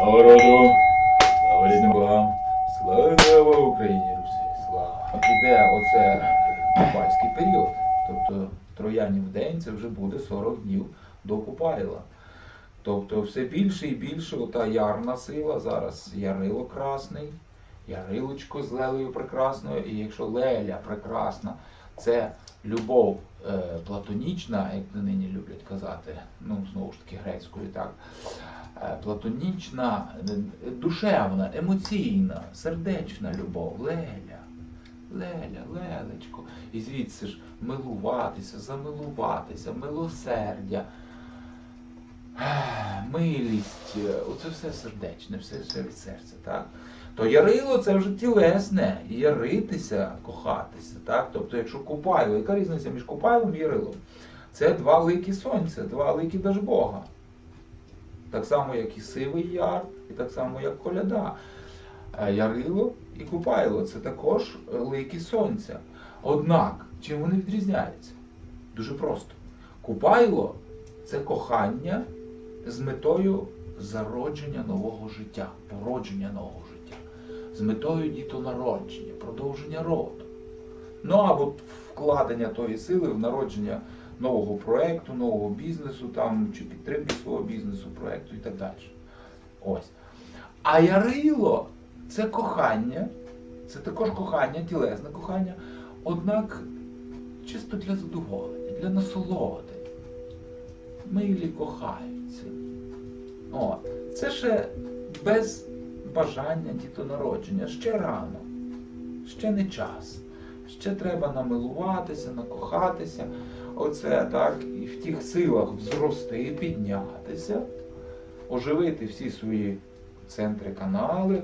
Слава роду, слава рідним богам, слава Україні, Русі, слава. Іде оце купальський період. Тобто троянів день це вже буде 40 днів до Купайла. Тобто все більше і більше ота ярна сила, зараз ярило красний, ярилочко з лелею прекрасною, і якщо леля прекрасна, це любов е, платонічна, як нині люблять казати, ну знову ж таки грецькою так. Е, Платонічна, е, душевна, емоційна, сердечна любов, леля, леля, лелечко. І звідси ж милуватися, замилуватися, милосердя, милість, оце все сердечне, все, все від серця, так? То ярило це вже тілесне, і яритися, кохатися, так? Тобто, якщо купайло, яка різниця між купайлом і ярилом? Це два лики сонця, два лики Дажбога. Так само, як і сивий яр, і так само, як коляда. Е, Ярило і купайло це також лики сонця. Однак, чим вони відрізняються? Дуже просто. Купайло це кохання з метою зародження нового життя, породження нового життя, з метою дітонародження, продовження роду. Ну або вкладення тої сили в народження нового проекту, нового бізнесу, там, чи підтримки свого бізнесу, проекту і так далі. Ось. А ярило це кохання, це також кохання, тілесне кохання, однак чисто для задоволення, для насолоди. Милі кохаються. О, це ще без бажання дітонародження, ще рано, ще не час. Ще треба намилуватися, накохатися. Оце так, і в тих силах зрости, піднятися, оживити всі свої центри, канали,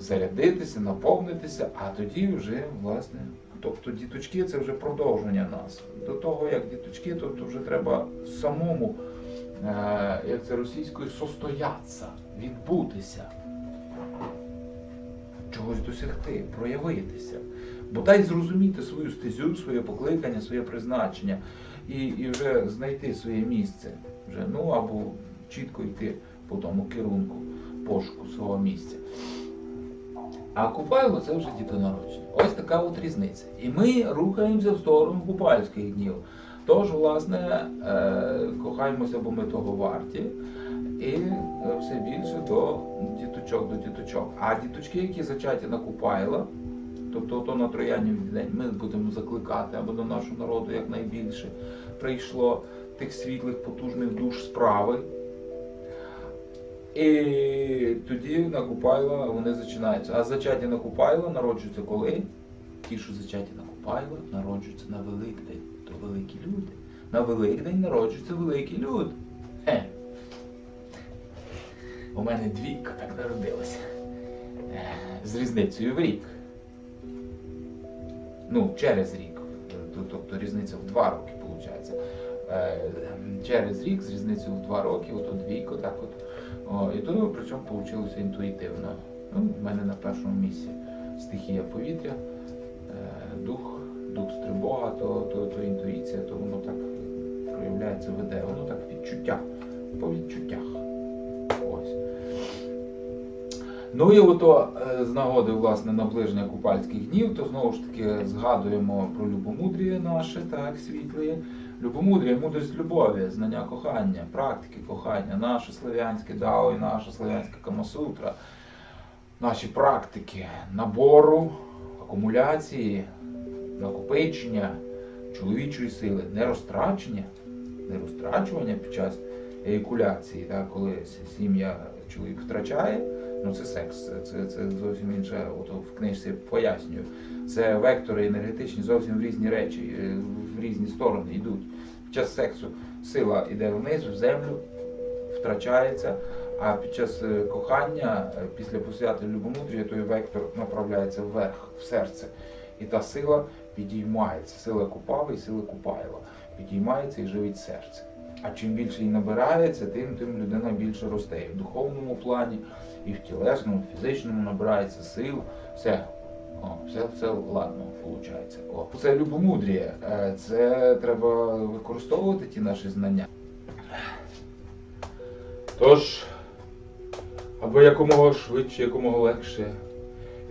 зарядитися, наповнитися, а тоді вже, власне, тобто діточки це вже продовження нас. До того, як діточки, тобто вже треба самому, е, як це російською, состоятися, відбутися, чогось досягти, проявитися. Бодай зрозуміти свою стезю, своє покликання, своє призначення і, і вже знайти своє місце. Вже, ну або чітко йти по тому керунку пошуку свого місця. А Купайло це вже дітонародження. Ось така от різниця. І ми рухаємося в сторону купальських днів. Тож, власне, е, кохаємося, бо ми того варті. І е, все більше до діточок, до діточок. А діточки, які зачаті на Купайла, Тобто ото на Троянів день ми будемо закликати, аби до нашого народу якнайбільше прийшло тих світлих, потужних душ справи. І тоді на Купайла вони зачинаються. А зачаті на Купайла народжуються коли? Ті, що зачаті на Купайла, народжуються на Великдень. То великі люди. На Великдень народжуються великі люди. Хе. У мене двійка так народилася. Е, З різницею в рік. Ну, через рік. Тобто різниця в два роки, виходить. Через рік з різницею в два роки, ото двійко, так от. О, і то причому вийшло інтуїтивно. Ну, в мене на першому місці стихія повітря, е, дух, дух стрибога, то, то, то інтуїція, то воно так проявляється, веде, воно так відчуття, по відчуттях. Ну і ото е, з нагоди власне наближення купальських днів, то знову ж таки згадуємо про любомудріє наше, так, світле. Любомудріє, мудрість любові, знання кохання, практики кохання, наше славянське дао і наша славянська камасутра, наші практики набору, акумуляції, накопичення чоловічої сили, не розтрачення, не розтрачування під час еякуляції, так, коли сім'я чоловік втрачає. Ну, це секс, це, це, зовсім інше. От в книжці пояснюю. Це вектори енергетичні зовсім в різні речі, е, в різні сторони йдуть. Під час сексу сила йде вниз, в землю, втрачається. А під час е, кохання, е, після посвяти любомудрія, той вектор направляється вверх, в серце. І та сила підіймається. Сила купава і сила купайла. Підіймається і живить серце. А чим більше її набирається, тим тим людина більше росте. І в духовному плані, і в тілесному, в фізичному набирається сил. Все, о, все, все ладно виходить. О, це любомудріє. Е, Це треба використовувати ті наші знання. Тож, аби якомога швидше, якомога легше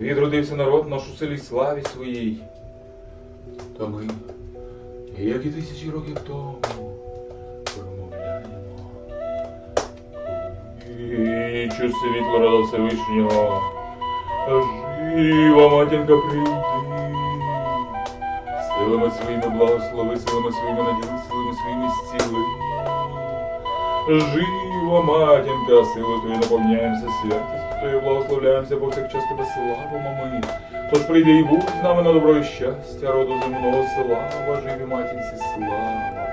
відродився народ наш у селі славі своїй. Та ми, як і тисячі років тому, Кличу світло рода Всевишнього, жива матінка прийди. Силами своїми благослови, силами своїми наділи, силами своїми зціли. Жива матінка, силою твоєю наповняємося, святістю твоєю благословляємося, повсякчас тебе славимо ми. Тож прийди і будь з нами на добро і щастя, роду земного слава, живі матінці слава,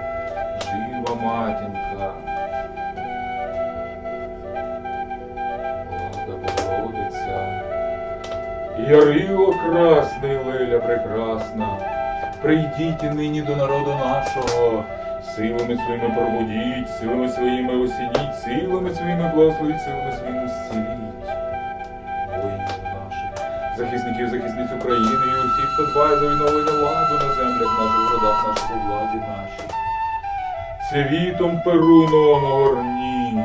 жива матінка. Богородиця, Ярило красний, леля прекрасна, прийдіть нині до народу нашого, силами своїми пробудіть, силами своїми осініть, силами своїми благословіть, силами своїми зціліть. Воїнів наших, захисників, захисниць України і усіх, хто дбає за відновлення ладу на землях наших, родах наших, у владі нашій. Цвітом перуновому горні,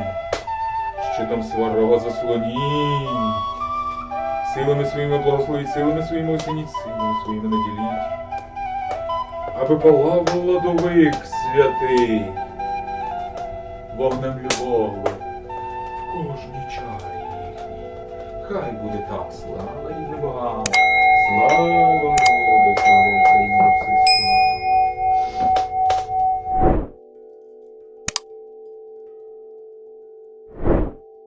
щитом сварога заслоніть. Силами своїми благословіть, силами своїми осініть, силами своїми наділіть, аби палав ладовик святий, вогнем любови в кожній чай. їхній. Хай буде так, слава і небага, слава.